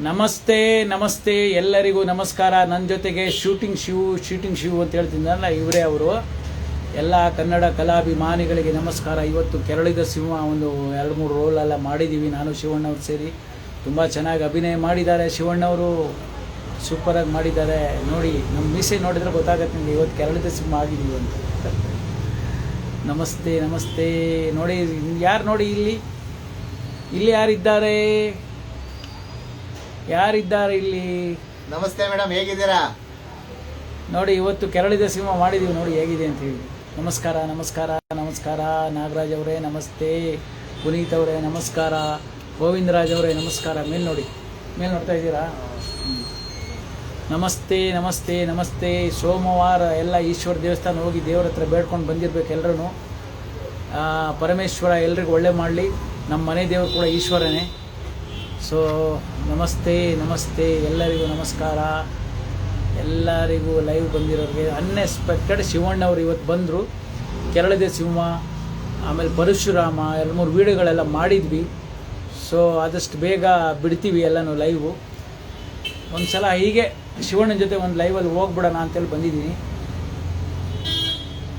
ನಮಸ್ತೆ ನಮಸ್ತೆ, ಎಲ್ಲರಿಗೂ ನಮಸ್ಕಾರ. ನನ್ನ ಜೊತೆಗೆ ಶೂಟಿಂಗ್ ಶಿವು ಶೂಟಿಂಗ್ ಶಿವು ಅಂತ ಹೇಳ್ತಿದ್ದಲ್ಲ ಇವರೇ ಅವರು. ಎಲ್ಲ ಕನ್ನಡ ಕಲಾಭಿಮಾನಿಗಳಿಗೆ ನಮಸ್ಕಾರ. ಇವತ್ತು ಕೆರಳಿದ ಸಿಂಹ ಒಂದು ಎರಡು ಮೂರು ರೋಲೆಲ್ಲ ಮಾಡಿದ್ದೀವಿ ನಾನು ಶಿವಣ್ಣವ್ರು ಸೇರಿ ತುಂಬ ಚೆನ್ನಾಗಿ ಅಭಿನಯ ಮಾಡಿದ್ದಾರೆ. ಶಿವಣ್ಣವರು ಸೂಪರಾಗಿ ಮಾಡಿದ್ದಾರೆ. ನೋಡಿ ನಮ್ಮ ಮೀಸೆ ನೋಡಿದ್ರೆ ಗೊತ್ತಾಗತ್ತೆ ನಿಮಗೆ ಇವತ್ತು ಕೆರಳಿದ ಸಿಂಹ ಆಗಿದ್ದೀವಿ ಅಂತ. ನಮಸ್ತೆ ನಮಸ್ತೆ. ನೋಡಿ ಯಾರು ನೋಡಿ ಇಲ್ಲಿ? ಇಲ್ಲಿ ಯಾರಿದ್ದಾರೆ? ಯಾರಿದ್ದಾರೆ ಇಲ್ಲಿ? ನಮಸ್ತೆ ಮೇಡಮ್ ಹೇಗಿದ್ದೀರಾ? ನೋಡಿ ಇವತ್ತು ಕೆರಳಿದ ಸಿನಿಮಾ ಮಾಡಿದೀವಿ ನೋಡಿ ಹೇಗಿದೆ ಅಂತ ಹೇಳಿ. ನಮಸ್ಕಾರ ನಮಸ್ಕಾರ ನಮಸ್ಕಾರ. ನಾಗರಾಜ್ ಅವರೇ ನಮಸ್ತೆ. ಪುನೀತ್ ಅವರೇ ನಮಸ್ಕಾರ. ಗೋವಿಂದರಾಜ್ ಅವರೇ ನಮಸ್ಕಾರ. ಮೇಲ್ ನೋಡಿ. ಮೇಲ್ ನೋಡ್ತಾ ಇದ್ದೀರಾ? ನಮಸ್ತೆ ನಮಸ್ತೆ ನಮಸ್ತೆ. ಸೋಮವಾರ ಎಲ್ಲ ಈಶ್ವರ ದೇವಸ್ಥಾನ ಹೋಗಿ ದೇವರ ಹತ್ರ ಬೇಡ್ಕೊಂಡು ಬಂದಿರ್ಬೇಕು ಎಲ್ಲರೂ ಪರಮೇಶ್ವರ ಎಲ್ರಿಗೂ ಒಳ್ಳೆ ಮಾಡಲಿ. ನಮ್ಮ ಮನೆ ದೇವರು ಕೂಡ ಈಶ್ವರನೇ. ಸೊ ನಮಸ್ತೆ ನಮಸ್ತೆ, ಎಲ್ಲರಿಗೂ ನಮಸ್ಕಾರ. ಎಲ್ಲರಿಗೂ ಲೈವ್ ಬಂದಿರೋರಿಗೆ ಅನ್ಎಕ್ಸ್ಪೆಕ್ಟೆಡ್ ಶಿವಣ್ಣವ್ರು ಇವತ್ತು ಬಂದರು. ಕೆರಳಿದೆ ಸಿಂಹ, ಆಮೇಲೆ ಪರಶುರಾಮ, ಎರಡು ಮೂರು ವೀಡಿಯೋಗಳೆಲ್ಲ ಮಾಡಿದ್ವಿ. ಸೊ ಆದಷ್ಟು ಬೇಗ ಬಿಡ್ತೀವಿ ಎಲ್ಲನೂ ಲೈವು ಒಂದು ಸಲ ಹೀಗೆ ಶಿವಣ್ಣನ ಜೊತೆ ಒಂದು ಲೈವಲ್ಲಿ ಹೋಗ್ಬಿಡೋಣ ಅಂತೇಳಿ ಬಂದಿದ್ದೀನಿ.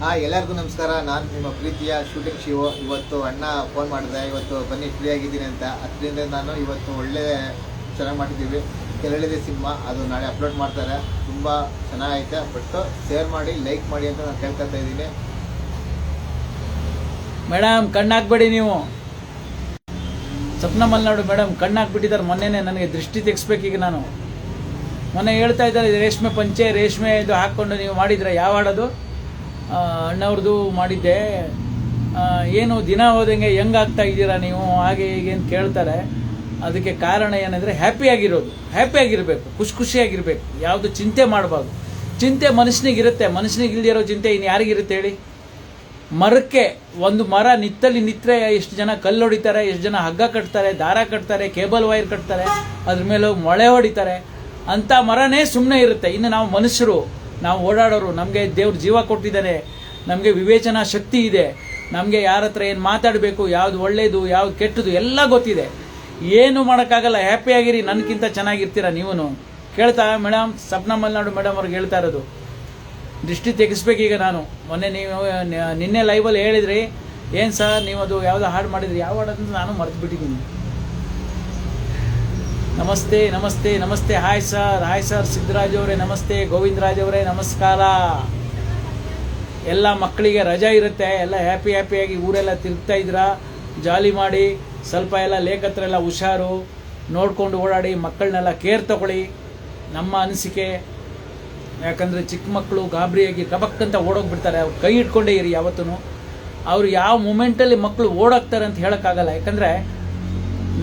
ಹಾ, ಎಲ್ಲರಿಗೂ ನಮಸ್ಕಾರ. ನಾನು ನಿಮ್ಮ ಪ್ರೀತಿಯ ಶೂಟಿಂಗ್ ಶಿವೋ ಇವತ್ತು ಅಣ್ಣ ಫೋನ್ ಮಾಡಿದೆ. ಇವತ್ತು ಬನ್ನಿ ಫ್ರೀ ಆಗಿದ್ದೀನಿ ಅಂತ. ಅದರಿಂದ ನಾನು ಇವತ್ತು ಒಳ್ಳೆ ಚೆನ್ನಾಗಿ ಮಾಡಿದ್ದೀವಿ ಕೆರಳಿದೆ ಸಿನಿಮಾ. ಅದು ನಾಳೆ ಅಪ್ಲೋಡ್ ಮಾಡ್ತಾರೆ. ತುಂಬ ಚೆನ್ನಾಗೈತೆ. ಬಟ್ ಶೇರ್ ಮಾಡಿ ಲೈಕ್ ಮಾಡಿ ಅಂತ ನಾನು ಕೇಳ್ಕೊತಾ ಇದ್ದೀನಿ. ಮೇಡಮ್ ಕಣ್ಣಾಕ್ಬೇಡಿ ನೀವು. ಸ್ವಪ್ನ ಮಲ್ನಾಡು ಮೇಡಮ್ ಕಣ್ಣಾಕ್ಬಿಟ್ಟಿದ್ದಾರೆ ಮೊನ್ನೆನೇ ನನಗೆ ದೃಷ್ಟಿ ತೆಗಿಸ್ಬೇಕು ಈಗ ನಾನು. ಮೊನ್ನೆ ಹೇಳ್ತಾ ಇದ್ದಾರೆ, ರೇಷ್ಮೆ ಪಂಚೆ, ರೇಷ್ಮೆ ಇದು ಹಾಕ್ಕೊಂಡು ನೀವು ಮಾಡಿದ್ರೆ ಯಾವ ಹಾಡೋದು? ಅಣ್ಣವ್ರದ್ದು ಮಾಡಿದ್ದೆ. ಏನು ದಿನ ಹೋದಂಗೆ ಹೆಂಗ್ ಆಗ್ತಾ ಇದ್ದೀರಾ ನೀವು? ಹಾಗೆ ಹೀಗೆ ಅಂತ ಕೇಳ್ತಾರೆ. ಅದಕ್ಕೆ ಕಾರಣ ಏನಂದರೆ ಹ್ಯಾಪಿಯಾಗಿರೋದು ಹ್ಯಾಪಿಯಾಗಿರಬೇಕು ಖುಷಿ ಖುಷಿಯಾಗಿರಬೇಕು. ಯಾವುದು ಚಿಂತೆ ಮಾಡಬಾರ್ದು. ಚಿಂತೆ ಮನುಷ್ಯನಿಗಿರುತ್ತೆ ಮನುಷ್ಯನಿಗೆ ಇಲ್ದಿರೋ ಚಿಂತೆ ಇನ್ನು ಯಾರಿಗಿರುತ್ತೆ ಹೇಳಿ? ಮರಕ್ಕೆ ಒಂದು ಮರ ನಿತ್ತಲ್ಲಿ ನಿತ್ತರೆ ಎಷ್ಟು ಜನ ಕಲ್ಲು ಹೊಡಿತಾರೆ, ಎಷ್ಟು ಜನ ಹಗ್ಗ ಕಟ್ತಾರೆ, ದಾರ ಕಟ್ತಾರೆ, ಕೇಬಲ್ ವೈರ್ ಕಟ್ತಾರೆ, ಅದ್ರ ಮೇಲೆ ಮೊಳೆ ಹೊಡಿತಾರೆ. ಅಂಥ ಮರನೇ ಸುಮ್ಮನೆ ಇರುತ್ತೆ. ಇನ್ನು ನಾವು ಮನುಷ್ಯರು ನಾವು ಓಡಾಡೋರು, ನಮಗೆ ದೇವ್ರ ಜೀವ ಕೊಟ್ಟಿದ್ದಾರೆ, ನಮಗೆ ವಿವೇಚನಾ ಶಕ್ತಿ ಇದೆ, ನಮಗೆ ಯಾರ ಹತ್ರ ಏನು ಮಾತಾಡಬೇಕು, ಯಾವ್ದು ಒಳ್ಳೇದು, ಯಾವ್ದು ಕೆಟ್ಟದು ಎಲ್ಲ ಗೊತ್ತಿದೆ. ಏನು ಮಾಡೋಕ್ಕಾಗಲ್ಲ ಹ್ಯಾಪಿಯಾಗಿರಿ ನನಗಿಂತ ಚೆನ್ನಾಗಿರ್ತೀರ ನೀವು ಕೇಳ್ತಾ ಮೇಡಮ್ ಸಪ್ನ ಮಲ್ನಾಡು ಮೇಡಮ್ ಅವ್ರಿಗೆ ಹೇಳ್ತಾ ಇರೋದು. ದೃಷ್ಟಿ ತೆಗೆಸ್ಬೇಕೀಗ ನಾನು. ಮೊನ್ನೆ ನೀವು ನಿನ್ನೆ ಲೈವಲ್ಲಿ ಹೇಳಿದ್ರಿ, ಏನು ಸರ್ ನೀವು ಅದು ಯಾವುದೋ ಹಾಡು ಮಾಡಿದ್ರಿ, ಯಾವ ಹಾಡು ಅಂತ ನಾನು ಮರೆತು ಬಿಟ್ಟಿದ್ದೀನಿ ನಮಸ್ತೆ ನಮಸ್ತೆ ನಮಸ್ತೆ. Hi sir hi sir. Siddaraj ಅವರೇ, ನಮಸ್ತೆ. ಗೋವಿಂದರಾಜ್ ಅವರೇ, ನಮಸ್ಕಾರ. ಎಲ್ಲ ಮಕ್ಕಳಿಗೆ ರಜಾ ಇರುತ್ತೆ. ಎಲ್ಲ ಹ್ಯಾಪಿ ಹ್ಯಾಪಿಯಾಗಿ ಊರೆಲ್ಲ ತಿರುಗ್ತಾ ಇದ್ದೀರಾ? ಜಾಲಿ ಮಾಡಿ, ಸ್ವಲ್ಪ ಎಲ್ಲ ಲೇಖತ್ರ ಎಲ್ಲ ಹುಷಾರು. ನೋಡ್ಕೊಂಡು ಓಡಾಡಿ, ಮಕ್ಕಳನ್ನೆಲ್ಲ ಕೇರ್ ತಗೊಳ್ಳಿ. ನಮ್ಮ ಅನಿಸಿಕೆ, ಯಾಕಂದರೆ ಚಿಕ್ಕ ಮಕ್ಕಳು ಗಾಬರಿಯಾಗಿ ಕಬಕ್ಕಂತ ಓಡೋಗ್ಬಿಡ್ತಾರೆ. ಅವ್ರು ಕೈ ಇಟ್ಕೊಂಡೇ ಇರಿ ಯಾವತ್ತೂ ಅವ್ರು ಯಾವ ಮೂಮೆಂಟಲ್ಲಿ ಮಕ್ಕಳು ಓಡೋಗ್ತಾರೆ ಅಂತ ಹೇಳೋಕ್ಕಾಗಲ್ಲ. ಯಾಕಂದರೆ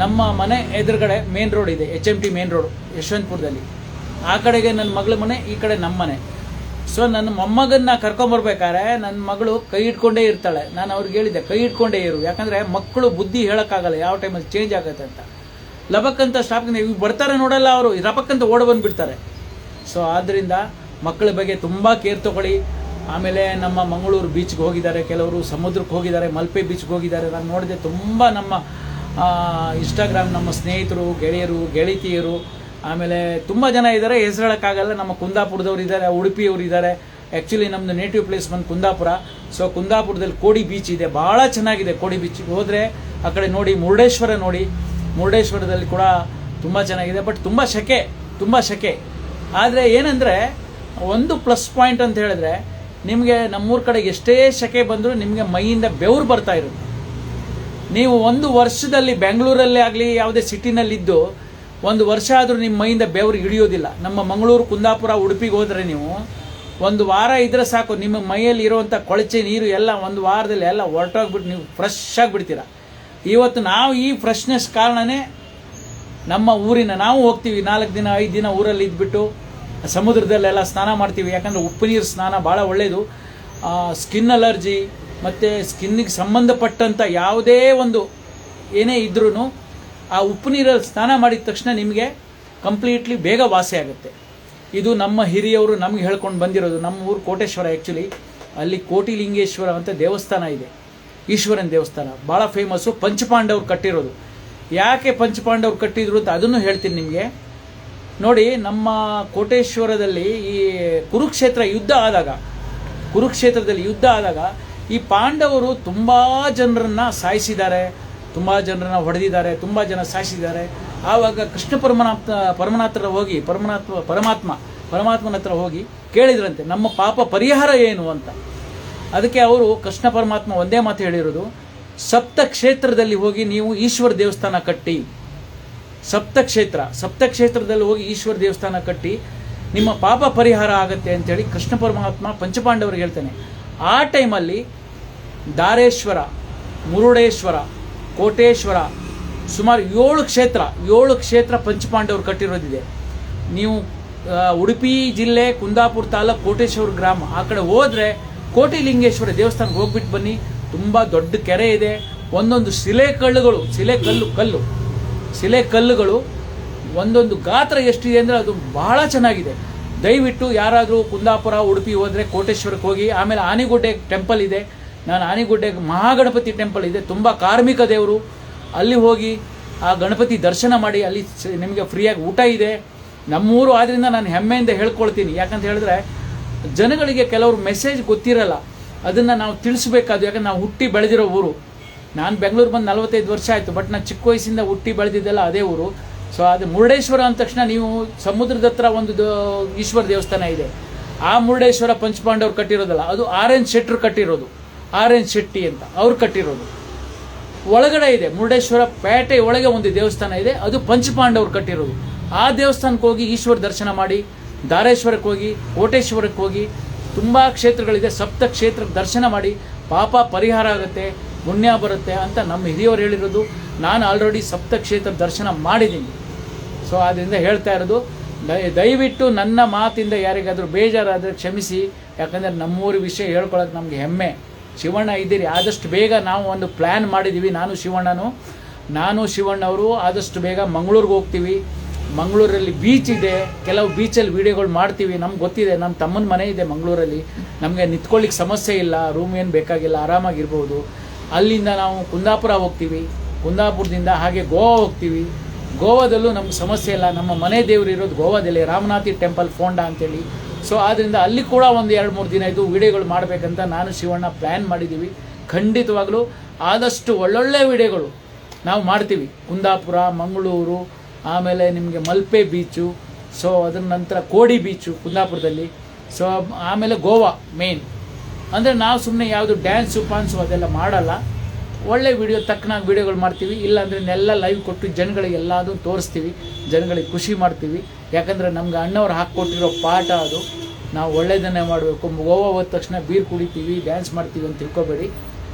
ನಮ್ಮ ಮನೆ ಎದುರುಗಡೆ ಮೇನ್ ರೋಡ್ ಇದೆ H M T main road ಯಶವಂತಪುರದಲ್ಲಿ. ಆ ಕಡೆಗೆ ನನ್ನ ಮಗಳ ಮನೆ, ಈ ಕಡೆ ನಮ್ಮ ಮನೆ. ಸೊ ನನ್ನ ಮೊಮ್ಮಗನ್ನ ಕರ್ಕೊಂಬರ್ಬೇಕಾದ್ರೆ ನನ್ನ ಮಗಳು ಕೈ ಇಟ್ಕೊಂಡೇ ಇರ್ತಾಳೆ. ನಾನು ಅವ್ರಿಗೆ ಹೇಳಿದ್ದೆ, ಕೈ ಇಟ್ಕೊಂಡೇ ಇರು. ಯಾಕಂದರೆ ಮಕ್ಕಳು ಬುದ್ಧಿ ಹೇಳೋಕ್ಕಾಗಲ್ಲ, ಯಾವ ಟೈಮಲ್ಲಿ ಚೇಂಜ್ ಆಗುತ್ತೆ ಅಂತ. ಲಬಕ್ಕಂತ ಸ್ಟಾಪ್ ಇವ್ ಬರ್ತಾರೆ ನೋಡಲ್ಲ ಅವರು ರಬಕ್ಕಂತ ಓಡ ಬಂದುಬಿಡ್ತಾರೆ. ಸೊ ಆದ್ದರಿಂದ ಮಕ್ಕಳ ಬಗ್ಗೆ ತುಂಬ ಕೇರ್ ತೊಗೊಳ್ಳಿ. ಆಮೇಲೆ ನಮ್ಮ ಮಂಗಳೂರು ಬೀಚ್ಗೆ ಹೋಗಿದ್ದಾರೆ, ಕೆಲವರು ಸಮುದ್ರಕ್ಕೆ ಹೋಗಿದ್ದಾರೆ, ಮಲ್ಪೆ ಬೀಚ್ಗೆ ಹೋಗಿದ್ದಾರೆ. ನಾನು ನೋಡಿದೆ ತುಂಬ ನಮ್ಮ ಇನ್ಸ್ಟಾಗ್ರಾಮ್ ನಮ್ಮ ಸ್ನೇಹಿತರು, ಗೆಳೆಯರು, ಗೆಳತಿಯರು, ಆಮೇಲೆ ತುಂಬ ಜನ ಇದ್ದಾರೆ ಹೆಸರು ಹೇಳೋಕ್ಕಾಗಲ್ಲ. ನಮ್ಮ ಕುಂದಾಪುರದವ್ರು ಇದ್ದಾರೆ ಉಡುಪಿಯವರು ಇದ್ದಾರೆ ಆ್ಯಕ್ಚುಲಿ ನಮ್ಮದು ನೇಟಿವ್ ಪ್ಲೇಸ್ ಬಂದು ಕುಂದಾಪುರ. ಸೊ ಕುಂದಾಪುರದಲ್ಲಿ ಕೋಡಿ ಬೀಚ್ ಇದೆ. ಭಾಳ ಚೆನ್ನಾಗಿದೆ ಕೋಡಿ ಬೀಚ್ ಹೋದರೆ ಆ ಕಡೆ ನೋಡಿ ಮುರುಡೇಶ್ವರ ನೋಡಿ. ಮುರುಡೇಶ್ವರದಲ್ಲಿ ಕೂಡ ತುಂಬ ಚೆನ್ನಾಗಿದೆ. ಬಟ್ ತುಂಬ ಶಕೆ ತುಂಬ ಶಕೆ. ಆದರೆ ಏನಂದರೆ, ಒಂದು ಪ್ಲಸ್ ಪಾಯಿಂಟ್ ಅಂತ ಹೇಳಿದ್ರೆ, ನಿಮಗೆ ನಮ್ಮೂರ ಕಡೆ ಎಷ್ಟೇ ಶಕೆ ಬಂದರೂ ನಿಮಗೆ ಮೈಯಿಂದ ಬೆವರು ಬರ್ತಾ ಇರುತ್ತೆ. ನೀವು ಒಂದು ವರ್ಷದಲ್ಲಿ ಬೆಂಗಳೂರಲ್ಲೇ ಆಗಲಿ, ಯಾವುದೇ ಸಿಟಿನಲ್ಲಿದ್ದು, ಒಂದು ವರ್ಷ ಆದರೂ ನಿಮ್ಮ ಮೈಯಿಂದ ಬೆವರು ಹಿಡಿಯೋದಿಲ್ಲ. ನಮ್ಮ ಮಂಗಳೂರು, ಕುಂದಾಪುರ, ಉಡುಪಿಗೆ ಹೋದರೆ ನೀವು ಒಂದು ವಾರ ಇದ್ರೆ ಸಾಕು. ನಿಮ್ಮ ಮೈಯಲ್ಲಿ ಇರುವಂಥ ಕೊಳಚೆ ನೀರು ಎಲ್ಲ ಒಂದು ವಾರದಲ್ಲಿ ಎಲ್ಲ ಹೊರಟೋಗ್ಬಿಟ್ಟು ನೀವು ಫ್ರೆಶ್ ಆಗಿಬಿಡ್ತೀರ. ಇವತ್ತು ನಾವು ಈ ಫ್ರೆಶ್ನೆಸ್ ಕಾರಣನೇ ನಮ್ಮ ಊರಿನ ನಾವು ಹೋಗ್ತೀವಿ. ನಾಲ್ಕು ದಿನ, ಐದು ದಿನ ಊರಲ್ಲಿ ಇದ್ಬಿಟ್ಟು ಸಮುದ್ರದಲ್ಲೆಲ್ಲ ಸ್ನಾನ ಮಾಡ್ತೀವಿ. ಯಾಕಂದರೆ ಉಪ್ಪು ನೀರು ಸ್ನಾನ ಭಾಳ ಒಳ್ಳೆಯದು ಸ್ಕಿನ್ ಅಲರ್ಜಿ ಮತ್ತು ಸ್ಕಿನ್ನಿಗೆ ಸಂಬಂಧಪಟ್ಟಂಥ ಯಾವುದೇ ಒಂದು ಏನೇ ಇದ್ರೂ ಆ ಉಪ್ಪು ನೀರಲ್ಲಿ ಸ್ನಾನ ಮಾಡಿದ ತಕ್ಷಣ ನಿಮಗೆ ಕಂಪ್ಲೀಟ್ಲಿ ಬೇಗ ವಾಸಿ ಆಗುತ್ತೆ. ಇದು ನಮ್ಮ ಹಿರಿಯವರು ನಮ್ಗೆ ಹೇಳ್ಕೊಂಡು ಬಂದಿರೋದು. ನಮ್ಮ ಊರು ಕೋಟೇಶ್ವರ ಆ್ಯಕ್ಚುಲಿ ಅಲ್ಲಿ ಕೋಟಿಲಿಂಗೇಶ್ವರ ಅಂತ ದೇವಸ್ಥಾನ ಇದೆ. ಈಶ್ವರನ ದೇವಸ್ಥಾನ. ಭಾಳ ಫೇಮಸ್ಸು ಪಂಚಪಾಂಡವ್ರು ಕಟ್ಟಿರೋದು. ಯಾಕೆ ಪಂಚಪಾಂಡವ್ರು ಕಟ್ಟಿದ್ರು ಅಂತ ಅದನ್ನು ಹೇಳ್ತೀನಿ ನಿಮಗೆ. ನೋಡಿ, ನಮ್ಮ ಕೋಟೇಶ್ವರದಲ್ಲಿ ಈ ಕುರುಕ್ಷೇತ್ರ ಯುದ್ಧ ಆದಾಗ, ಕುರುಕ್ಷೇತ್ರದಲ್ಲಿ ಯುದ್ಧ ಆದಾಗ ಈ ಪಾಂಡವರು ತುಂಬ ಜನರನ್ನು ಸಾಯಿಸಿದ್ದಾರೆ, ತುಂಬ ಜನರನ್ನ ಹೊಡೆದಿದ್ದಾರೆ, ತುಂಬ ಜನ ಸಾಯಿಸಿದ್ದಾರೆ. ಆವಾಗ ಕೃಷ್ಣ ಪರಮನಾಥ ಪರಮನಾಥರ ಹೋಗಿ ಪರಮನಾತ್ಮ ಪರಮಾತ್ಮ, ಪರಮಾತ್ಮನ ಹತ್ರ ಹೋಗಿ ಕೇಳಿದ್ರಂತೆ, ನಮ್ಮ ಪಾಪ ಪರಿಹಾರ ಏನು ಅಂತ. ಅದಕ್ಕೆ ಅವರು ಕೃಷ್ಣ ಪರಮಾತ್ಮ ಒಂದೇ ಮಾತು ಹೇಳಿರೋದು, ಸಪ್ತ ಕ್ಷೇತ್ರದಲ್ಲಿ ಹೋಗಿ ನೀವು ಈಶ್ವರ ದೇವಸ್ಥಾನ ಕಟ್ಟಿ. ಸಪ್ತಕ್ಷೇತ್ರ ಸಪ್ತಕ್ಷೇತ್ರದಲ್ಲಿ ಹೋಗಿ ಈಶ್ವರ ದೇವಸ್ಥಾನ ಕಟ್ಟಿ, ನಿಮ್ಮ ಪಾಪ ಪರಿಹಾರ ಆಗತ್ತೆ ಅಂತೇಳಿ ಕೃಷ್ಣ ಪರಮಾತ್ಮ ಪಂಚಪಾಂಡವರಿಗೆ ಹೇಳ್ತಾನೆ. ಆ ಟೈಮಲ್ಲಿ ದಾರೇಶ್ವರ, ಮುರುಡೇಶ್ವರ, ಕೋಟೇಶ್ವರ, ಸುಮಾರು ಏಳು ಕ್ಷೇತ್ರ ಏಳು ಕ್ಷೇತ್ರ ಪಂಚಪಾಂಡವರು ಕಟ್ಟಿರೋದಿದೆ. ನೀವು ಉಡುಪಿ ಜಿಲ್ಲೆ, ಕುಂದಾಪುರ ತಾಲೂಕು ಕೋಟೇಶ್ವರ ಗ್ರಾಮ ಆ ಕಡೆ ಹೋದರೆ ಕೋಟಿಲಿಂಗೇಶ್ವರ ದೇವಸ್ಥಾನಕ್ಕೆ ಹೋಗ್ಬಿಟ್ಟು ಬನ್ನಿ. ತುಂಬ ದೊಡ್ಡ ಕೆರೆ ಇದೆ. ಒಂದೊಂದು ಶಿಲೆ ಕಲ್ಲುಗಳು, ಶಿಲೆ ಕಲ್ಲು ಕಲ್ಲು, ಶಿಲೆ ಕಲ್ಲುಗಳು, ಒಂದೊಂದು ಗಾತ್ರ ಎಷ್ಟಿದೆ ಅಂದರೆ ಅದು ಬಹಳ ಚೆನ್ನಾಗಿದೆ. ದಯವಿಟ್ಟು ಯಾರಾದರೂ ಕುಂದಾಪುರ, ಉಡುಪಿ ಹೋದರೆ ಕೋಟೇಶ್ವರಕ್ಕೆ ಹೋಗಿ. ಆಮೇಲೆ ಆನೆಗುಡ್ಡೆ ಟೆಂಪಲ್ ಇದೆ. ನಾನು ಆನೆಗುಡ್ಡೆ ಮಹಾಗಣಪತಿ ಟೆಂಪಲ್ ಇದೆ, ತುಂಬ ಕಾರ್ಮಿಕ ದೇವರು. ಅಲ್ಲಿ ಹೋಗಿ ಆ ಗಣಪತಿ ದರ್ಶನ ಮಾಡಿ, ಅಲ್ಲಿ ನಿಮಗೆ ಫ್ರೀಯಾಗಿ ಊಟ ಇದೆ. ನಮ್ಮೂರು ಆದ್ದರಿಂದ ನಾನು ಹೆಮ್ಮೆಯಿಂದ ಹೇಳ್ಕೊಳ್ತೀನಿ. ಯಾಕಂತ ಹೇಳಿದ್ರೆ, ಜನಗಳಿಗೆ ಕೆಲವರು ಮೆಸೇಜ್ ಗೊತ್ತಿರಲ್ಲ. ಅದನ್ನು ನಾವು ತಿಳಿಸ್ಬೇಕಾದ್ರು, ಯಾಕಂದ್ರೆ ನಾವು ಹುಟ್ಟಿ ಬೆಳೆದಿರೋ ಊರು. ನಾನು ಬೆಂಗಳೂರು ಬಂದು ನಲವತ್ತೈದು ವರ್ಷ ಆಯಿತು ಬಟ್ ನಾನು ಚಿಕ್ಕ ವಯಸ್ಸಿಂದ ಹುಟ್ಟಿ ಬೆಳೆದಿದ್ದೆಲ್ಲ ಅದೇ ಊರು. ಸೊ ಅದು ಮುರುಡೇಶ್ವರ ಅಂದ ತಕ್ಷಣ ನೀವು ಸಮುದ್ರದ ಹತ್ರ ಒಂದು ಈಶ್ವರ ದೇವಸ್ಥಾನ ಇದೆ. ಆ ಮುರುಡೇಶ್ವರ ಪಂಚಪಾಂಡವ್ರು ಕಟ್ಟಿರೋದಲ್ಲ, ಅದು ಆರ್ ಎನ್ ಶೆಟ್ರು ಕಟ್ಟಿರೋದು. ಆರ್ ಎನ್ ಶೆಟ್ಟಿ ಅಂತ. ಅವ್ರು ಕಟ್ಟಿರೋದು. ಒಳಗಡೆ ಇದೆ. ಮುರುಡೇಶ್ವರ ಪೇಟೆ ಒಳಗೆ ಒಂದು ದೇವಸ್ಥಾನ ಇದೆ. ಅದು ಪಂಚಪಾಂಡವ್ರು ಕಟ್ಟಿರೋದು. ಆ ದೇವಸ್ಥಾನಕ್ಕೆ ಹೋಗಿ ಈಶ್ವರ ದರ್ಶನ ಮಾಡಿ, ದಾರೇಶ್ವರಕ್ಕೆ ಹೋಗಿ, ಕೋಟೇಶ್ವರಕ್ಕೆ ಹೋಗಿ, ತುಂಬ ಕ್ಷೇತ್ರಗಳಿದೆ. ಸಪ್ತ ಕ್ಷೇತ್ರ ದರ್ಶನ ಮಾಡಿ, ಪಾಪ ಪರಿಹಾರ ಆಗುತ್ತೆ, ಪುಣ್ಯ ಬರುತ್ತೆ ಅಂತ ನಮ್ಮ ಹಿರಿಯವರು ಹೇಳಿರೋದು. ನಾನು ಆಲ್ರೆಡಿ ಸಪ್ತ ಕ್ಷೇತ್ರ ದರ್ಶನ ಮಾಡಿದ್ದೀನಿ. ಸೊ ಆದ್ದರಿಂದ ಹೇಳ್ತಾ ಇರೋದು, ದಯ, ದಯವಿಟ್ಟು ನನ್ನ ಮಾತಿಂದ ಯಾರಿಗಾದರೂ ಬೇಜಾರಾದರೆ ಕ್ಷಮಿಸಿ. ಯಾಕಂದರೆ ನಮ್ಮೂರ ವಿಷಯ ಹೇಳ್ಕೊಳಕ್ಕೆ ನಮಗೆ ಹೆಮ್ಮೆ. ಶಿವಣ್ಣ ಇದ್ದೀರಿ, ಆದಷ್ಟು ಬೇಗ ನಾವು ಒಂದು ಪ್ಲ್ಯಾನ್ ಮಾಡಿದ್ದೀವಿ ನಾನು ಶಿವಣ್ಣನು, ನಾನು ಶಿವಣ್ಣವರು, ಆದಷ್ಟು ಬೇಗ ಮಂಗಳೂರಿಗೆ ಹೋಗ್ತೀವಿ. ಮಂಗಳೂರಲ್ಲಿ ಬೀಚ್ ಇದೆ, ಕೆಲವು ಬೀಚಲ್ಲಿ ವೀಡಿಯೋಗಳು ಮಾಡ್ತೀವಿ. ನಮ್ಗೆ ಗೊತ್ತಿದೆ ನಮ್ಮ ತಮ್ಮನ ಮನೆ ಇದೆ ಮಂಗಳೂರಲ್ಲಿ. ನಮಗೆ ನಿಂತ್ಕೊಳ್ಳಿಕ್ಕೆ ಸಮಸ್ಯೆ ಇಲ್ಲ ರೂಮ್ ಏನು ಬೇಕಾಗಿಲ್ಲ, ಆರಾಮಾಗಿರ್ಬೋದು. ಅಲ್ಲಿಂದ ನಾವು ಕುಂದಾಪುರ ಹೋಗ್ತೀವಿ. ಕುಂದಾಪುರದಿಂದ ಹಾಗೆ ಗೋವಾ ಹೋಗ್ತೀವಿ. ಗೋವಾದಲ್ಲೂ ನಮ್ಗೆ ಸಮಸ್ಯೆ ಇಲ್ಲ. ನಮ್ಮ ಮನೆ ದೇವರು ಇರೋದು ಗೋವಾದಲ್ಲಿ, ರಾಮನಾಥಿ ಟೆಂಪಲ್ ಫೋಂಡಾ ಅಂತೇಳಿ. ಸೊ ಆದ್ದರಿಂದ ಅಲ್ಲಿ ಕೂಡ ಒಂದು ಎರಡು ಮೂರು ದಿನ ಇದು ವಿಡಿಯೋಗಳು ಮಾಡಬೇಕಂತ ನಾನು ಶಿವಣ್ಣ ಪ್ಲ್ಯಾನ್ ಮಾಡಿದ್ದೀವಿ ಖಂಡಿತವಾಗಲೂ ಆದಷ್ಟು ಒಳ್ಳೊಳ್ಳೆ ವಿಡಿಯೋಗಳು ನಾವು ಮಾಡ್ತೀವಿ. ಕುಂದಾಪುರ, ಮಂಗಳೂರು, ಆಮೇಲೆ ನಿಮಗೆ ಮಲ್ಪೆ ಬೀಚು ಸೊ ಅದರ ನಂತರ ಕೋಡಿ ಬೀಚು ಕುಂದಾಪುರದಲ್ಲಿ ಸೊ ಆಮೇಲೆ ಗೋವಾ ಮೇನ್ ಅಂದರೆ ನಾವು ಸುಮ್ಮನೆ ಯಾವುದು ಡ್ಯಾನ್ಸು ಪಾನ್ಸು ಅದೆಲ್ಲ ಮಾಡಲ್ಲ. ಒಳ್ಳೆ ವಿಡಿಯೋ ತಕ್ಕನಾಗಿ ವಿಡಿಯೋಗಳು ಮಾಡ್ತೀವಿ. ಇಲ್ಲಾಂದರೆ ನೆಲ್ಲ ಲೈವ್ ಕೊಟ್ಟು ಜನಗಳಿಗೆ ತೋರಿಸ್ತೀವಿ. ಜನಗಳಿಗೆ ಖುಷಿ ಮಾಡ್ತೀವಿ. ಯಾಕಂದರೆ ನಮ್ಗೆ ಅಣ್ಣವ್ರು ಹಾಕ್ಕೊಟ್ಟಿರೋ ಪಾಠ ಅದು. ನಾವು ಒಳ್ಳೆಯದನ್ನೇ ಮಾಡಬೇಕು. ಗೋವಾ ಹೋದ ತಕ್ಷಣ ಬೀರ್ ಕುಡಿತೀವಿ ಡ್ಯಾನ್ಸ್ ಮಾಡ್ತೀವಿ ಅಂತ ತಿಳ್ಕೊಬೇಡಿ.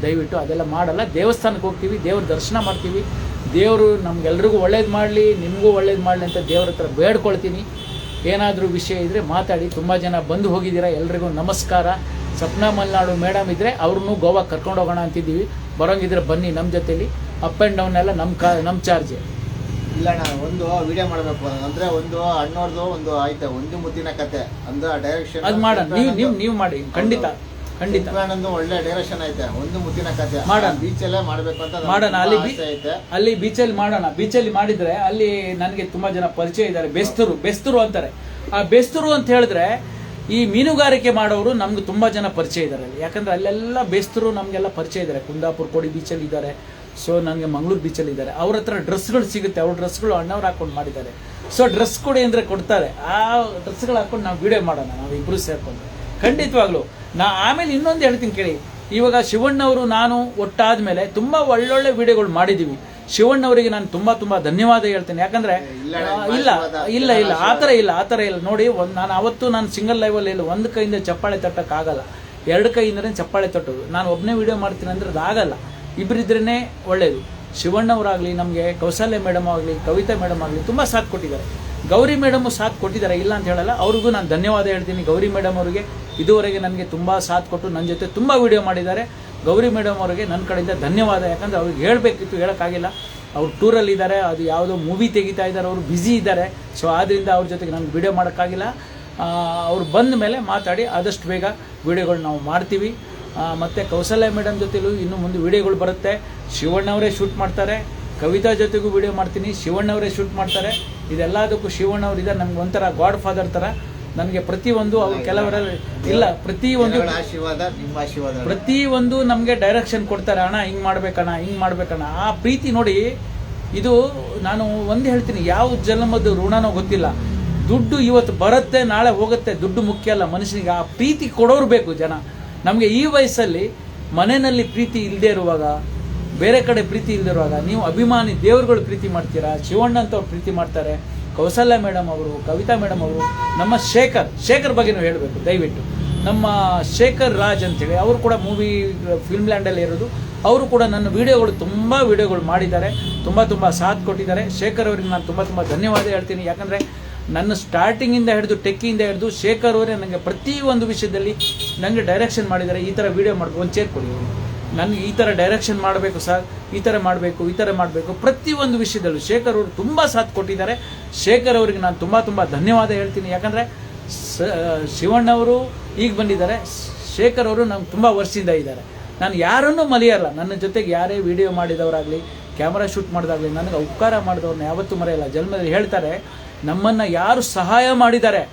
ದಯವಿಟ್ಟು ಅದೆಲ್ಲ ಮಾಡಲ್ಲ. ದೇವಸ್ಥಾನಕ್ಕೆ ಹೋಗ್ತೀವಿ, ದೇವ್ರ ದರ್ಶನ ಮಾಡ್ತೀವಿ. ದೇವರು ನಮಗೆಲ್ರಿಗೂ ಒಳ್ಳೇದು ಮಾಡಲಿ, ನಿಮಗೂ ಒಳ್ಳೇದು ಮಾಡಲಿ ಅಂತ ದೇವ್ರ ಹತ್ರ ಬೇಡ್ಕೊಳ್ತೀನಿ. ಏನಾದರೂ ವಿಷಯ ಇದ್ದರೆ ಮಾತಾಡಿ. ತುಂಬ ಜನ ಬಂದು ಹೋಗಿದ್ದೀರಾ, ಎಲ್ರಿಗೂ ನಮಸ್ಕಾರ. ಸಪ್ನಾ ಮಲ್ನಾಡು ಮೇಡಮ್ ಇದ್ದರೆ ಅವ್ರನ್ನೂ ಗೋವಾ ಕರ್ಕೊಂಡು ಹೋಗೋಣ ಅಂತಿದ್ದೀವಿ. ಬರೋಂಗಿದ್ರೆ ಬನ್ನಿ ನಮ್ಮ ಜೊತೇಲಿ. ಅಪ್ ಆ್ಯಂಡ್ ಡೌನ್ ಎಲ್ಲ ನಮ್ಮ ಕಾ ನಮ್ಮ ಚಾರ್ಜೆ ಇಲ್ಲ ನಾನು ಒಂದು ವಿಡಿಯೋ ಮಾಡಬೇಕು. ಅಂದ್ರೆ ಒಂದು ಅಣ್ಣವ್ರದ್ದು ಒಂದು ಆಯ್ತು ಒಂದು ಮುದ್ದಿನ ಕತೆ. ಅಂದ್ರೆ ಡೈರೆಕ್ಷನ್ ಅದು ಮಾಡೋಣ ನೀವು ನೀವು ನೀವು ಮಾಡಿ. ಖಂಡಿತ. ಖಂಡಿತ. ಒಂದು ಒಳ್ಳೆ ಡೈರೆಕ್ಷನ್ ಐತೆ. ಒಂದು ಮುದ್ದಿನ ಕತೆ. ಮಾಡೋಣ. ಬೀಚ್ ಅಲ್ಲೇ ಮಾಡ್ಬೇಕು ಅಂತ ಮಾಡೋಣ ಅಲ್ಲಿ ಐತೆ. ಅಲ್ಲಿ ಬೀಚಲ್ಲಿ ಮಾಡೋಣ ಬೀಚಲ್ಲಿ ಮಾಡಿದ್ರೆ ಅಲ್ಲಿ ನನಗೆ ತುಂಬಾ ಜನ ಪರಿಚಯ ಇದ್ದಾರೆ. ಬೆಸ್ತರು ಬೆಸ್ತರು ಅಂತಾರೆ. ಆ ಬೆಸ್ತರು ಅಂತ ಹೇಳಿದ್ರೆ ಈ ಮೀನುಗಾರಿಕೆ ಮಾಡೋರು ನಮ್ಗೆ ತುಂಬಾ ಜನ ಪರಿಚಯ ಇದ್ದಾರೆ ಅಲ್ಲಿ. ಯಾಕಂದ್ರೆ ಅಲ್ಲೆಲ್ಲ ಬೇಸ್ತರು ನಮಗೆಲ್ಲ ಪರಿಚಯ ಇದ್ದಾರೆ. ಕುಂದಾಪುರ ಕೋಡಿ ಬೀಚಲ್ಲಿ ಇದ್ದಾರೆ. ಸೊ ನನಗೆ ಮಂಗಳೂರು ಬೀಚಲ್ಲಿ ಇದ್ದಾರೆ. ಅವ್ರ ಹತ್ರ ಡ್ರೆಸ್ಗಳು ಸಿಗುತ್ತೆ. ಅವ್ರ ಡ್ರೆಸ್ಗಳು ಅಣ್ಣವ್ರು ಹಾಕೊಂಡು ಮಾಡಿದ್ದಾರೆ. ಸೊ ಡ್ರೆಸ್ ಕೊಡಿ ಅಂದರೆ ಕೊಡ್ತಾರೆ. ಆ ಡ್ರೆಸ್ಗಳು ಹಾಕೊಂಡು ನಾವು ವೀಡಿಯೋ ಮಾಡೋಣ. ನಾವು ಇಬ್ಬರು ಸೇರ್ಕೊಂಡು. ಖಂಡಿತವಾಗ್ಲೂ. ನಾ ಆಮೇಲೆ ಇನ್ನೊಂದು ಹೇಳ್ತೀನಿ ಕೇಳಿ. ಇವಾಗ ಶಿವಣ್ಣವರು ನಾನು ಒಟ್ಟಾದ್ಮೇಲೆ ತುಂಬ ಒಳ್ಳೊಳ್ಳೆ ವಿಡಿಯೋಗಳು ಮಾಡಿದ್ದೀವಿ ಶಿವಣ್ಣವರಿಗೆ ನಾನು ತುಂಬ ತುಂಬ ಧನ್ಯವಾದ ಹೇಳ್ತೇನೆ. ಯಾಕಂದರೆ ಇಲ್ಲ, ಇಲ್ಲ ಇಲ್ಲ ಆ ಥರ ಇಲ್ಲ ಆ ಥರ ಇಲ್ಲ. ನೋಡಿ ಒಂದು ನಾನು ಅವತ್ತು ನಾನು ಸಿಂಗಲ್ ಲೈವಲ್ಲಿ ಇಲ್ಲ. ಒಂದು ಕೈಯಿಂದ ಚಪ್ಪಾಳೆ ತಟ್ಟಕ್ಕಾಗಲ್ಲ. ಎರಡು ಕೈಯಿಂದನೇ ಚಪ್ಪಾಳೆ ತಟ್ಟೋದು. ನಾನು ಒಬ್ಬನೇ ವೀಡಿಯೋ ಮಾಡ್ತೀನಿ ಅಂದ್ರೆ ಅದು ಆಗಲ್ಲ ಇಬ್ಬರಿದ್ರೇ ಒಳ್ಳೆಯದು ಶಿವಣ್ಣವರಾಗಲಿ, ನಮಗೆ ಕೌಶಲ್ಯ ಮೇಡಮ್ ಆಗಲಿ, ಕವಿತಾ ಮೇಡಮ್ ಆಗಲಿ ತುಂಬ ಸಾಥ್ ಕೊಟ್ಟಿದ್ದಾರೆ. ಗೌರಿ ಮೇಡಮು ಸಾಥ್ ಕೊಟ್ಟಿದ್ದಾರೆ, ಇಲ್ಲ ಅಂತ ಹೇಳಲ್ಲ, ಅವ್ರಿಗೂ ನಾನು ಧನ್ಯವಾದ ಹೇಳ್ತೀನಿ. ಗೌರಿ ಮೇಡಮ್ ಅವರಿಗೆ ಇದುವರೆಗೆ ನನಗೆ ತುಂಬ ಸಾಥ್ ಕೊಟ್ಟು ನನ್ನ ಜೊತೆ ತುಂಬ ವೀಡಿಯೋ ಮಾಡಿದ್ದಾರೆ. ಗೌರಿ ಮೇಡಮ್ ಅವರಿಗೆ ನನ್ನ ಕಡೆಯಿಂದ ಧನ್ಯವಾದ, ಯಾಕಂದರೆ ಅವ್ರಿಗೆ ಹೇಳಬೇಕಿತ್ತು, ಹೇಳೋಕ್ಕಾಗಿಲ್ಲ. ಅವ್ರು ಟೂರಲ್ಲಿದ್ದಾರೆ ಅದು ಯಾವುದೋ ಮೂವಿ ತೆಗಿತಾ ಇದ್ದಾರೆ, ಅವರು ಬ್ಯುಸಿ ಇದ್ದಾರೆ. ಸೊ ಆದ್ದರಿಂದ ಅವ್ರ ಜೊತೆಗೆ ನನಗೆ ವಿಡಿಯೋ ಮಾಡೋಕ್ಕಾಗಿಲ್ಲ. ಅವ್ರು ಬಂದ ಮೇಲೆ ಮಾತಾಡಿ, ಆದಷ್ಟು ಬೇಗ ವೀಡಿಯೋಗಳು ನಾವು ಮಾಡ್ತೀವಿ. ಮತ್ತೆ ಕೌಶಲ್ಯ ಮೇಡಮ್ ಜೊತೆಲೂ ಇನ್ನು ಮುಂದೆ ವಿಡಿಯೋಗಳು ಬರುತ್ತೆ. ಶಿವಣ್ಣವರೇ ಶೂಟ್ ಮಾಡ್ತಾರೆ. ಕವಿತಾ ಜೊತೆಗೂ ವಿಡಿಯೋ ಮಾಡ್ತೀನಿ. ಶಿವಣ್ಣವರೇ ಶೂಟ್ ಮಾಡ್ತಾರೆ. ಇದೆಲ್ಲದಕ್ಕೂ ಶಿವಣ್ಣವರಿದೆ ನಮ್ಗೆ ಒಂಥರ ಗಾಡ್ ಫಾದರ್ ಥರ. ನನಗೆ ಪ್ರತಿಯೊಂದು ಅವ್ರು ಕೆಲವರಲ್ಲಿ ಇಲ್ಲ ಪ್ರತಿಯೊಂದು ಪ್ರತಿಯೊಂದು ನಮಗೆ ಡೈರೆಕ್ಷನ್ ಕೊಡ್ತಾರೆ. ಅಣ್ಣ ಹಿಂಗೆ ಮಾಡ್ಬೇಕಣ್ಣ ಹಿಂಗೆ ಮಾಡ್ಬೇಕಣ್ಣ. ಆ ಪ್ರೀತಿ ನೋಡಿ ಇದು ನಾನು ಒಂದು ಹೇಳ್ತೀನಿ. ಯಾವ ಜನ್ಮದ ಋಣನೋ ಗೊತ್ತಿಲ್ಲ. ದುಡ್ಡು ಇವತ್ತು ಬರುತ್ತೆ ನಾಳೆ ಹೋಗುತ್ತೆ. ದುಡ್ಡು ಮುಖ್ಯ ಅಲ್ಲ. ಮನುಷ್ಯನಿಗೆ ಆ ಪ್ರೀತಿ ಕೊಡೋರು ಬೇಕು ಜನ. ನಮಗೆ ಈ ವಯಸ್ಸಲ್ಲಿ ಮನೆಯಲ್ಲಿ ಪ್ರೀತಿ ಇಲ್ಲದೆ ಇರುವಾಗ, ಬೇರೆ ಕಡೆ ಪ್ರೀತಿ ಇಲ್ಲದೆ ಇರುವಾಗ, ನೀವು ಅಭಿಮಾನಿ ದೇವರುಗಳು ಪ್ರೀತಿ ಮಾಡ್ತೀರಾ? ಶಿವಣ್ಣ ಅಂತ ಅವ್ರು ಪ್ರೀತಿ ಮಾಡ್ತಾರೆ. ಕೌಸಲ್ಯ ಮೇಡಮ್ ಅವರು, ಕವಿತಾ ಮೇಡಮ್ ಅವರು, ನಮ್ಮ ಶೇಖರ್ ಶೇಖರ್ ಬಗ್ಗೆ ನಾವು ಹೇಳಬೇಕು, ದಯವಿಟ್ಟು. ನಮ್ಮ ಶೇಖರ್ ರಾಜ್ ಅಂತೇಳಿ, ಅವರು ಕೂಡ ಮೂವಿ ಫಿಲ್ಮ್ ಲ್ಯಾಂಡಲ್ಲಿ ಇರೋದು. ಅವರು ಕೂಡ ನನ್ನ ವಿಡಿಯೋಗಳು, ತುಂಬ ವೀಡಿಯೋಗಳು ಮಾಡಿದ್ದಾರೆ. ತುಂಬ ತುಂಬ ಸಾಥ್ ಕೊಟ್ಟಿದ್ದಾರೆ. ಶೇಖರ್ ಅವರಿಗೆ ನಾನು ತುಂಬ ತುಂಬ ಧನ್ಯವಾದ ಹೇಳ್ತೀನಿ. ಯಾಕಂದರೆ ನನ್ನ ಸ್ಟಾರ್ಟಿಂಗಿಂದ ಹಿಡಿದು ಟೆಕ್ಕಿಂದ ಹಿಡಿದು ಶೇಖರ್ ಅವರೇ ನನಗೆ ಪ್ರತಿಯೊಂದು ವಿಷಯದಲ್ಲಿ ನನಗೆ ಡೈರೆಕ್ಷನ್ ಮಾಡಿದ್ದಾರೆ. ಈ ಥರ ವಿಡಿಯೋ ಮಾಡಬೇಕು. ಒಂದು ಚೇರ್ ಕೊಡಿ. ನನಗೆ ಈ ಥರ ಡೈರೆಕ್ಷನ್ ಮಾಡಬೇಕು ಸರ್ ಈ ಥರ ಮಾಡಬೇಕು, ಈ ಥರ ಮಾಡಬೇಕು. ಪ್ರತಿಯೊಂದು ವಿಷಯದಲ್ಲೂ ಶೇಖರ್ ಅವರು ತುಂಬ ಸಾಥ್ ಕೊಟ್ಟಿದ್ದಾರೆ. ಶೇಖರ್ ಅವರಿಗೆ ನಾನು ತುಂಬ ತುಂಬ ಧನ್ಯವಾದ ಹೇಳ್ತೀನಿ. ಯಾಕಂದರೆ ಶಿವಣ್ಣವರು ಈಗ ಬಂದಿದ್ದಾರೆ. ಶೇಖರ್ ಅವರು ನಮ್ಗೆ ತುಂಬ ವರ್ಷದಿಂದ ಇದ್ದಾರೆ. ನಾನು ಯಾರನ್ನು ಮರೆಯಲ್ಲ ನನ್ನ ಜೊತೆಗೆ ಯಾರೇ ವಿಡಿಯೋ ಮಾಡಿದವರಾಗಲಿ ಕ್ಯಾಮ್ರಾ ಶೂಟ್ ಮಾಡಿದಾಗಲಿ, ನನಗೆ ಉಪಕಾರ ಮಾಡಿದವ್ರನ್ನ ಯಾವತ್ತೂ ಮರೆಯಲ್ಲ. ಜನ್ಮದಲ್ಲಿ ಹೇಳ್ತಾರೆ ನಮ್ಮನ್ನು ಯಾರು ಸಹಾಯ ಮಾಡಿದ್ದಾರೆ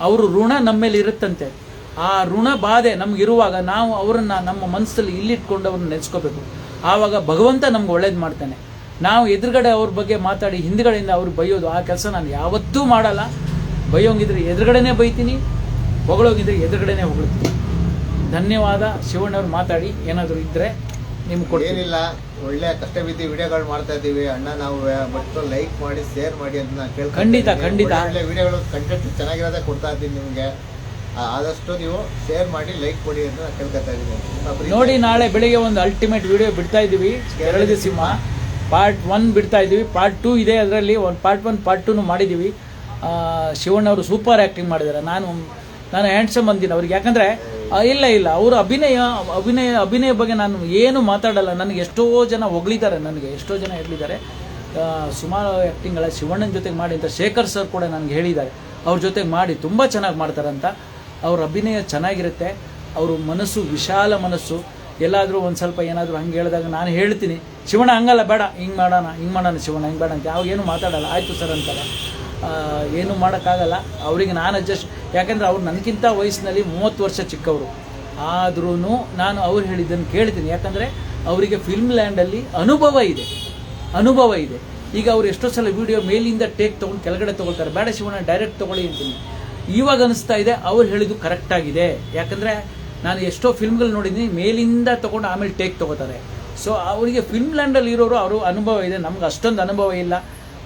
ಅವರು ಋಣ ನಮ್ಮೇಲೆ ಇರುತ್ತಂತೆ ಆ ಋಣ ಬಾಧೆ ನಮಗಿರುವಾಗ ನಾವು ಅವರನ್ನು ನಮ್ಮ ಮನಸ್ಸಲ್ಲಿ ಇಲ್ಲಿಟ್ಕೊಂಡು ಅವ್ರನ್ನ ನೆನೆಸ್ಕೋಬೇಕು. ಆವಾಗ ಭಗವಂತ ನಮ್ಗೆ ಒಳ್ಳೇದು ಮಾಡ್ತಾನೆ. ನಾವು ಎದುರುಗಡೆ ಅವ್ರ ಬಗ್ಗೆ ಮಾತಾಡಿ ಹಿಂದ್ಗಡೆಯಿಂದ ಅವ್ರು ಬೈಯೋದು, ಆ ಕೆಲಸ ನಾನು ಯಾವತ್ತೂ ಮಾಡಲ್ಲ. ಬೈಯೋಂಗಿದ್ರೆ ಎದುರುಗಡೆನೇ ಬೈತೀನಿ, ಹೊಗಳೋಗಿದ್ರೆ ಎದುರುಗಡೆನೇ ಹೊಗಳ್ತೀನಿ. ಧನ್ಯವಾದ. ಶಿವಣ್ಣವ್ರು ಮಾತಾಡಿ, ಏನಾದರೂ ಇದ್ದರೆ ನಿಮ್ಗೆ ಏನಿಲ್ಲ ಒಳ್ಳೆ ಕಷ್ಟ ಬಿದ್ದು ವಿಡಿಯೋಗಳು ಮಾಡ್ತಾ ಇದ್ದೀವಿ. ಅಣ್ಣ ನಾವು ಮತ್ತು ಲೈಕ್ ಮಾಡಿ ಶೇರ್ ಮಾಡಿ ಅಂತ ನಾನು ಕೇಳ್ಕೊಂತೀನಿ. ಖಂಡಿತ, ಖಂಡಿತ. ಒಳ್ಳೆ ವಿಡಿಯೋಗಳು ಕಂಟೆಂಟ್ ಚೆನ್ನಾಗಿರೋದೇ ಕೊಡ್ತಾ ಇದ್ದೀನಿ ನಿಮಗೆ. ಆದಷ್ಟು ನೀವು ಶೇರ್ ಮಾಡಿ ಲೈಕ್ ಕೊಡಿ ಅಂತ ನಾನು ಕೇಳ್ಕೊತಾ ಇದ್ದೀನಿ. ನೋಡಿ ನಾಳೆ ಬೆಳಿಗ್ಗೆ ಒಂದು ಅಲ್ಟಿಮೇಟ್ ವಿಡಿಯೋ ಬಿಡ್ತಾ ಇದ್ದೀವಿ. ಕೆರಳಿದ ಸಿಂಹ. ಪಾರ್ಟ್ ಒನ್ ಬಿಡ್ತಾ ಇದ್ದೀವಿ. ಪಾರ್ಟ್ ಟೂ ಇದೆ ಅದರಲ್ಲಿ. ಒಂದು ಪಾರ್ಟ್ ಒನ್ ಪಾರ್ಟ್ ಟೂನು ಮಾಡಿದ್ದೀವಿ. ಆ, ಶಿವಣ್ಣವರು ಸೂಪರ್ ಆ್ಯಕ್ಟಿಂಗ್ ಮಾಡಿದ್ದಾರೆ. ನಾನು ನಾನು ಹ್ಯಾಂಡ್ಸಮ್ ಬಂದೀನಿ ಅವ್ರಿಗೆ. ಯಾಕಂದರೆ ಇಲ್ಲ ಇಲ್ಲ. ಅವರು ಅಭಿನಯ ಅಭಿನಯ ಅಭಿನಯ ಬಗ್ಗೆ ನಾನು ಏನು ಮಾತಾಡಲ್ಲ. ನನಗೆ ಎಷ್ಟೋ ಜನ ಹೊಗಳಿದ್ದಾರೆ ನನಗೆ, ಎಷ್ಟೋ ಜನ ಹೇಳಿದ್ದಾರೆ. ಸುಮಾರು ಆ್ಯಕ್ಟಿಂಗ್ಗಳ ಶಿವಣ್ಣನ ಜೊತೆಗೆ ಮಾಡಿ ಅಂತ ಶೇಖರ್ ಸರ್ ಕೂಡ ನನಗೆ ಹೇಳಿದ್ದಾರೆ. ಅವ್ರ ಜೊತೆಗೆ ಮಾಡಿ ತುಂಬ ಚೆನ್ನಾಗಿ ಮಾಡ್ತಾರಂತ ಅವ್ರ ಅಭಿನಯ ಚೆನ್ನಾಗಿರುತ್ತೆ. ಅವರು ಮನಸ್ಸು, ವಿಶಾಲ ಮನಸ್ಸು. ಎಲ್ಲಾದರೂ ಒಂದು ಸ್ವಲ್ಪ ಏನಾದರೂ ಹಂಗೆ ಹೇಳಿದಾಗ ನಾನು ಹೇಳ್ತೀನಿ. ಶಿವಣ್ಣ ಹಂಗಲ್ಲ, ಬೇಡ. ಹಿಂಗೆ ಮಾಡೋಣ ಹಿಂಗೆ ಮಾಡೋಣ ಶಿವಣ್ಣ, ಹಿಂಗೆ ಬೇಡ ಅಂತ. ಯಾವಾಗ ಏನು ಮಾತಾಡಲ್ಲ. ಆಯಿತು ಸರ್ ಅಂತಾರೆ. ಏನು ಮಾಡೋಕ್ಕಾಗಲ್ಲ. ಅವರಿಗೆ ನಾನು ಅಡ್ಜಸ್ಟ್ ಯಾಕಂದರೆ ಅವ್ರು ನನಗಿಂತ ವಯಸ್ಸಿನಲ್ಲಿ ಮೂವತ್ತು ವರ್ಷ ಚಿಕ್ಕವರು. ಆದ್ರೂ ನಾನು ಅವ್ರು ಹೇಳಿದ್ದನ್ನು ಕೇಳ್ತೀನಿ. ಯಾಕಂದರೆ ಅವರಿಗೆ ಫಿಲ್ಮ್ ಲ್ಯಾಂಡಲ್ಲಿ ಅನುಭವ ಇದೆ. ಅನುಭವ ಇದೆ. ಈಗ ಅವ್ರು ಎಷ್ಟೋ ಸಲ ವಿಡಿಯೋ ಮೇಲಿಂದ ಟೇಕ್ ತೊಗೊಂಡು ಕೆಳಗಡೆ ತೊಗೊಳ್ತಾರೆ. ಬೇಡ ಶಿವನ ಡೈರೆಕ್ಟ್ ತೊಗೊಳ್ಳಿ ಅಂತೀನಿ. ಇವಾಗ ಅನಿಸ್ತಾ ಇದೆ, ಅವ್ರು ಹೇಳಿದ್ದು ಕರೆಕ್ಟ್ ಆಗಿದೆ. ಯಾಕಂದರೆ ನಾನು ಎಷ್ಟೋ ಫಿಲ್ಮ್ಗಳು ನೋಡಿದ್ದೀನಿ, ಮೇಲಿಂದ ತೊಗೊಂಡು ಆಮೇಲೆ ಟೇಕ್ ತೊಗೋತಾರೆ. ಸೊ ಅವರಿಗೆ ಫಿಲ್ಮ್ ಲ್ಯಾಂಡಲ್ಲಿ ಇರೋರು ಅವರು ಅನುಭವ ಇದೆ. ನಮ್ಗೆ ಅಷ್ಟೊಂದು ಅನುಭವ ಇಲ್ಲ.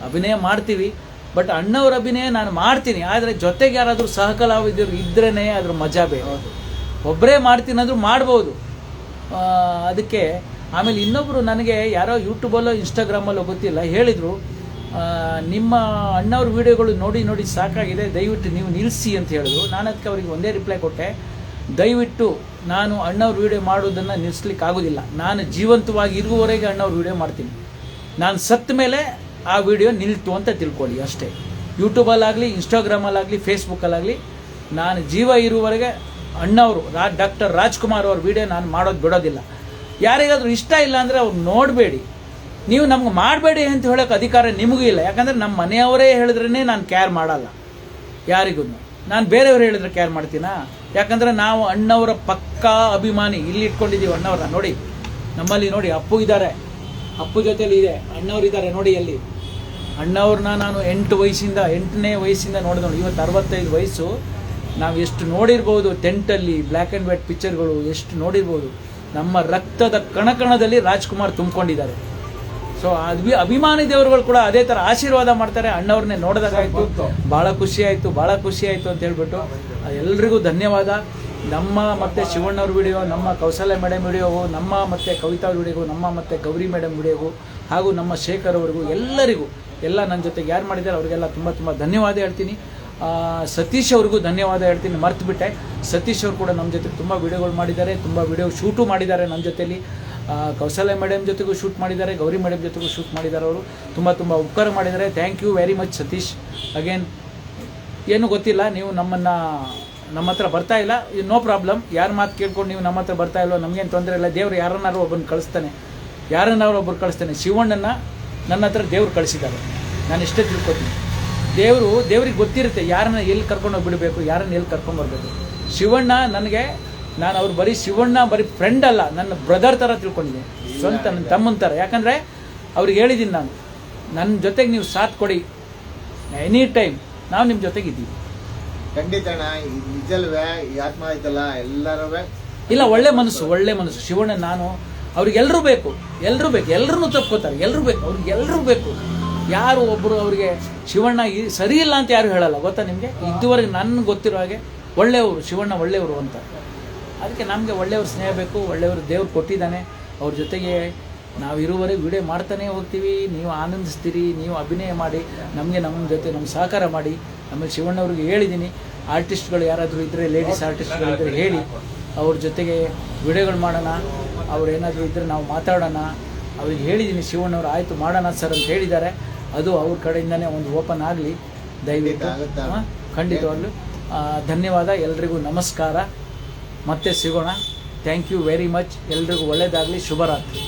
ಅಭಿನಯ ಮಾಡ್ತೀವಿ. ಬಟ್ ಅಣ್ಣವ್ರ ಅಭಿನಯ ನಾನು ಮಾಡ್ತೀನಿ. ಆದರೆ ಜೊತೆಗೆ ಯಾರಾದರೂ ಸಹಕಲಾವಿದರು ಇದ್ರೇ ಅದ್ರ ಮಜಾ ಬೇಕು ಒಬ್ಬರೇ ಮಾಡ್ತೀನಿ ಅಂದ್ರೂ ಮಾಡ್ಬೋದು. ಅದಕ್ಕೆ ಆಮೇಲೆ ಇನ್ನೊಬ್ಬರು ನನಗೆ ಯಾರೋ ಯೂಟ್ಯೂಬಲ್ಲೋ ಇನ್ಸ್ಟಾಗ್ರಾಮಲ್ಲೋ ಗೊತ್ತಿಲ್ಲ ಹೇಳಿದರು ನಿಮ್ಮ ಅಣ್ಣವ್ರ ವೀಡಿಯೋಗಳು ನೋಡಿ ನೋಡಿ ಸಾಕಾಗಿದೆ ದಯವಿಟ್ಟು ನೀವು ನಿಲ್ಲಿಸಿ ಅಂತ ಹೇಳಿದ್ರು. ನಾನು ಅದಕ್ಕೆ ಅವರಿಗೆ ಒಂದೇ ರಿಪ್ಲೈ ಕೊಟ್ಟೆ. ದಯವಿಟ್ಟು ನಾನು ಅಣ್ಣವ್ರ ವೀಡಿಯೋ ಮಾಡೋದನ್ನು ನಿಲ್ಲಿಸ್ಲಿಕ್ಕೆ ಆಗೋದಿಲ್ಲ ನಾನು ಜೀವಂತವಾಗಿ ಇರುವವರೆಗೆ ಅಣ್ಣವ್ರ ವೀಡಿಯೋ ಮಾಡ್ತೀನಿ. ನಾನು ಸತ್ತ ಮೇಲೆ ಆ ವಿಡಿಯೋ ನಿಲ್ತು ಅಂತ ತಿಳ್ಕೊಳ್ಳಿ ಅಷ್ಟೇ. ಯೂಟ್ಯೂಬಲ್ಲಾಗಲಿ, ಇನ್ಸ್ಟಾಗ್ರಾಮಲ್ಲಾಗಲಿ, ಫೇಸ್ಬುಕ್ಕಲ್ಲಾಗಲಿ, ನಾನು ಜೀವ ಇರುವವರೆಗೆ ಅಣ್ಣವರು, ರಾ, ಡಾಕ್ಟರ್ ರಾಜ್ಕುಮಾರ್ ಅವ್ರ ವಿಡಿಯೋ ನಾನು ಮಾಡೋದು ಬಿಡೋದಿಲ್ಲ. ಯಾರಿಗಾದರೂ ಇಷ್ಟ ಇಲ್ಲ ಅಂದರೆ ಅವ್ರು ನೋಡಬೇಡಿ. ನೀವು ನಮ್ಗೆ ಮಾಡಬೇಡಿ ಅಂತ ಹೇಳೋಕೆ ಅಧಿಕಾರ ನಿಮಗೂ ಇಲ್ಲ. ಯಾಕಂದರೆ ನಮ್ಮ ಮನೆಯವರೇ ಹೇಳಿದ್ರೇ ನಾನು ಕೇರ್ ಮಾಡಲ್ಲ. ಯಾರಿಗೂ ನಾನು ಬೇರೆಯವ್ರು ಹೇಳಿದ್ರೆ ಕೇರ್ ಮಾಡ್ತೀನಾ? ಯಾಕಂದರೆ ನಾವು ಅಣ್ಣವರ ಪಕ್ಕಾ ಅಭಿಮಾನಿ. ಇಲ್ಲಿ ಇಟ್ಕೊಂಡಿದ್ದೀವಿ ಅಣ್ಣವ್ರನ್ನ. ನೋಡಿ, ನಮ್ಮಲ್ಲಿ ನೋಡಿ ಅಪ್ಪು ಇದ್ದಾರೆ. ಅಪ್ಪು ಜೊತೇಲಿ ಇದೆ. ಅಣ್ಣವ್ರು ಇದ್ದಾರೆ ನೋಡಿ ಅಲ್ಲಿ. ಅಣ್ಣವ್ರನ್ನ ನಾನು ಎಂಟು ವಯಸ್ಸಿಂದ, ಎಂಟನೇ ವಯಸ್ಸಿಂದ ನೋಡಿದ ನೋಡಿ ಇವತ್ತು ಅರವತ್ತೈದು ವಯಸ್ಸು. ನಾವು ಎಷ್ಟು ನೋಡಿರ್ಬೋದು ಟೆಂಟಲ್ಲಿ ಬ್ಲ್ಯಾಕ್ ಆ್ಯಂಡ್ ವೈಟ್ ಪಿಕ್ಚರ್ಗಳು ಎಷ್ಟು ನೋಡಿರ್ಬೋದು. ನಮ್ಮ ರಕ್ತದ ಕಣಕಣದಲ್ಲಿ ರಾಜ್ಕುಮಾರ್ ತುಂಬಿಕೊಂಡಿದ್ದಾರೆ. ಸೊ ಅದ್ವಿ, ಅಭಿಮಾನಿ ದೇವರುಗಳು ಕೂಡ ಅದೇ ಥರ ಆಶೀರ್ವಾದ ಮಾಡ್ತಾರೆ. ಅಣ್ಣವ್ರನ್ನೇ ನೋಡಿದಾಗಾಯ್ತು ಭಾಳ ಖುಷಿ ಆಯಿತು, ಭಾಳ ಖುಷಿ ಆಯಿತು ಅಂತ ಹೇಳ್ಬಿಟ್ಟು ಎಲ್ರಿಗೂ ಧನ್ಯವಾದ. ನಮ್ಮ ಮತ್ತು ಶಿವಣ್ಣವ್ರ ವಿಡಿಯೋ, ನಮ್ಮ ಕೌಶಲ್ಯ ಮೇಡಮ್ ವಿಡಿಯೋವು, ನಮ್ಮ ಮತ್ತು ಕವಿತಾ ಅವ್ರ ವಿಡಿಯೋಗೂ, ನಮ್ಮ ಮತ್ತು ಗೌರಿ ಮೇಡಮ್ ವಿಡಿಯೋಗೂ, ಹಾಗೂ ನಮ್ಮ ಶೇಖರ್ ಅವ್ರಿಗೂ, ಎಲ್ಲರಿಗೂ ಎಲ್ಲ ನನ್ನ ಜೊತೆಗೆ ಯಾರು ಮಾಡಿದ್ದಾರೆ ಅವರಿಗೆಲ್ಲ ತುಂಬ ತುಂಬ ಧನ್ಯವಾದ ಹೇಳ್ತೀನಿ. ಸತೀಶ್ ಅವ್ರಿಗೂ ಧನ್ಯವಾದ ಹೇಳ್ತೀನಿ, ಮರ್ತು ಬಿಟ್ಟೆ. ಸತೀಶ್ ಅವರು ಕೂಡ ನಮ್ಮ ಜೊತೆ ತುಂಬ ವೀಡಿಯೋಗಳು ಮಾಡಿದ್ದಾರೆ, ತುಂಬ ವೀಡಿಯೋ ಶೂಟು ಮಾಡಿದ್ದಾರೆ ನನ್ನ ಜೊತೆಯಲ್ಲಿ ಕೌಶಲ್ಯ ಮೇಡಮ್ ಜೊತೆಗೂ ಶೂಟ್ ಮಾಡಿದ್ದಾರೆ, ಗೌರಿ ಮೇಡಮ್ ಜೊತೆಗೂ ಶೂಟ್ ಮಾಡಿದ್ದಾರೆ ಅವರು. ತುಂಬ ತುಂಬ ಉಪಕಾರ ಮಾಡಿದ್ದಾರೆ. Thank you very much Satish. Again ಏನು ಗೊತ್ತಿಲ್ಲ, ನೀವು ನಮ್ಮನ್ನು, ನಮ್ಮ ಹತ್ರ ಬರ್ತಾ ಇಲ್ಲ. ನೋ ಪ್ರಾಬ್ಲಮ್ ಯಾರು ಮಾತು ಕೇಳ್ಕೊಂಡು ನೀವು ನಮ್ಮ ಹತ್ರ ಬರ್ತಾ ಇಲ್ವೋ, ನಮಗೇನು ತೊಂದರೆ ಇಲ್ಲ. ದೇವರು ಯಾರನ್ನಾರು ಒಬ್ಬನ ಕಳಿಸ್ತಾನೆ. ಯಾರನ್ನಾರು ಒಬ್ಬರು ಕಳಿಸ್ತಾನೆ? ಶಿವಣ್ಣನ ನನ್ನ ಹತ್ರ ದೇವ್ರು ಕಳಿಸಿದ್ದಾರೆ. ನಾನು ಇಷ್ಟೇ ತಿಳ್ಕೊತೀನಿ. ದೇವರು ದೇವ್ರಿಗೆ ಗೊತ್ತಿರುತ್ತೆ ಯಾರನ್ನ ಎಲ್ಲಿ ಕರ್ಕೊಂಡು ಬಿಡಬೇಕು ಯಾರನ್ನ ಎಲ್ಲಿ ಕರ್ಕೊಂಡು ಬರಬೇಕು. ಶಿವಣ್ಣ ನನಗೆ ನಾನು ಅವ್ರು ಬರೀ ಶಿವಣ್ಣ ಬರೀ ಫ್ರೆಂಡ್ ಅಲ್ಲ ನನ್ನ ಬ್ರದರ್ ಥರ ತಿಳ್ಕೊಂಡಿದ್ದೀನಿ. ಸ್ವಂತ ನನ್ನ ತಮ್ಮನ ಥರ. ಯಾಕಂದರೆ ಅವ್ರಿಗೆ ಹೇಳಿದ್ದೀನಿ ನಾನು ನನ್ನ ಜೊತೆಗೆ ನೀವು ಸಾಥ್ ಕೊಡಿ. ಎನಿ ಟೈಮ್ ನಾವು ನಿಮ್ಮ ಜೊತೆಗೆ ಇದ್ದೀವಿ. ಖಂಡಿತ ನಿಜಲ್ವೇ ಈ ಆತ್ಮ ಐತಲ್ಲ ಎಲ್ಲರೂ ಇಲ್ಲ ಒಳ್ಳೆ ಮನಸ್ಸು ಒಳ್ಳೆ ಮನಸ್ಸು. ಶಿವಣ್ಣ ನಾನು ಅವ್ರಿಗೆ ಎಲ್ಲರೂ ಬೇಕು ಎಲ್ಲರೂ ಬೇಕು ಎಲ್ಲರೂ ತಪ್ಕೋತಾರೆ ಎಲ್ಲರೂ ಬೇಕು ಅವ್ರಿಗೆ ಎಲ್ಲರೂ ಬೇಕು. ಯಾರು ಒಬ್ಬರು ಅವರಿಗೆ ಶಿವಣ್ಣ ಈ ಸರಿ ಇಲ್ಲ ಅಂತ ಯಾರು ಹೇಳಲ್ಲ ಗೊತ್ತಾ ನಿಮಗೆ? ಇದುವರೆಗೆ ನನ್ನ ಗೊತ್ತಿರೋ ಹಾಗೆ ಒಳ್ಳೆಯವರು ಶಿವಣ್ಣ ಒಳ್ಳೆಯವರು ಅಂತ. ಅದಕ್ಕೆ ನಮಗೆ ಒಳ್ಳೆಯವ್ರ ಸ್ನೇಹ ಬೇಕು ಒಳ್ಳೆಯವರು ದೇವ್ರು ಕೊಟ್ಟಿದ್ದಾನೆ. ಅವ್ರ ಜೊತೆಗೆ ನಾವು ಇರುವವರೆಗೆ ವಿಡಿಯೋ ಮಾಡ್ತಾನೆ ಹೋಗ್ತೀವಿ ನೀವು ಆನಂದಿಸ್ತೀರಿ ನೀವು ಅಭಿನಯ ಮಾಡಿ ನಮಗೆ ನಮ್ಮ ಜೊತೆ ನಮ್ಮ ಸಹಕಾರ ಮಾಡಿ. ಆಮೇಲೆ ಶಿವಣ್ಣವ್ರಿಗೆ ಹೇಳಿದ್ದೀನಿ ಆರ್ಟಿಸ್ಟ್ಗಳು ಯಾರಾದರೂ ಇದ್ದರೆ ಲೇಡೀಸ್ ಆರ್ಟಿಸ್ಟ್ಗಳು ಇದ್ದರೆ ಹೇಳಿ ಅವ್ರ ಜೊತೆಗೆ ವಿಡಿಯೋಗಳು ಮಾಡೋಣ. ಅವ್ರು ಏನಾದರೂ ಇದ್ದರೆ ನಾವು ಮಾತಾಡೋಣ. ಅವ್ರಿಗೆ ಹೇಳಿದ್ದೀನಿ ಶಿವಣ್ಣವ್ರು ಆಯಿತು ಮಾಡೋಣ ಸರ್ ಅಂತ ಹೇಳಿದ್ದಾರೆ. ಅದು ಅವ್ರ ಕಡೆಯಿಂದನೇ ಒಂದು ಓಪನ್ ಆಗಲಿ. ದಯವಿಟ್ಟು ಖಂಡಿತವಾಗ್ಲೂ. ಧನ್ಯವಾದ ಎಲ್ರಿಗೂ ನಮಸ್ಕಾರ. ಮತ್ತೆ ಸಿಗೋಣ. ಥ್ಯಾಂಕ್ ಯು ವೆರಿ ಮಚ್ ಎಲ್ರಿಗೂ ಒಳ್ಳೆಯದಾಗಲಿ ಶುಭರಾತ್ರಿ.